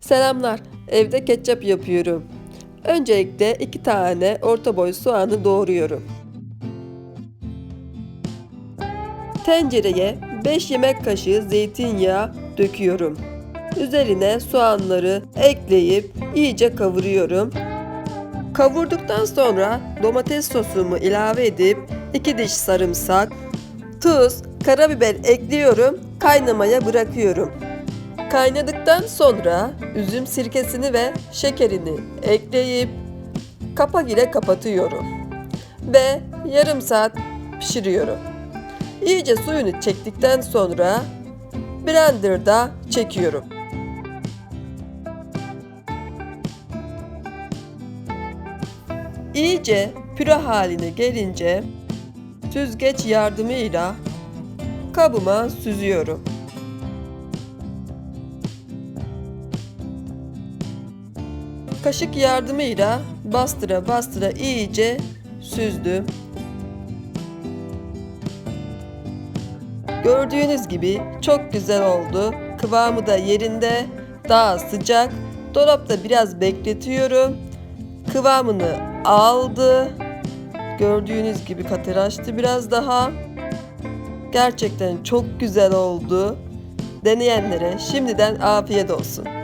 Selamlar. Evde ketçap yapıyorum. Öncelikle iki tane orta boy soğanı doğruyorum. Tencereye 5 yemek kaşığı zeytinyağı döküyorum. Üzerine soğanları ekleyip iyice kavuruyorum. Kavurduktan sonra domates sosumu ilave edip 2 diş sarımsak, tuz, karabiber ekliyorum, kaynamaya bırakıyorum. Kaynadıktan sonra üzüm sirkesini ve şekerini ekleyip kapak ile kapatıyorum. Ve yarım saat pişiriyorum. İyice suyunu çektikten sonra blenderda çekiyorum. İyice püre haline gelince süzgeç yardımıyla kabıma süzüyorum. Kaşık yardımıyla bastıra bastıra iyice süzdüm. Gördüğünüz gibi çok güzel oldu. Kıvamı da yerinde, daha sıcak. Dolapta biraz bekletiyorum. Kıvamını aldı. Gördüğünüz gibi katılaştı biraz daha. Gerçekten çok güzel oldu. Deneyenlere şimdiden afiyet olsun.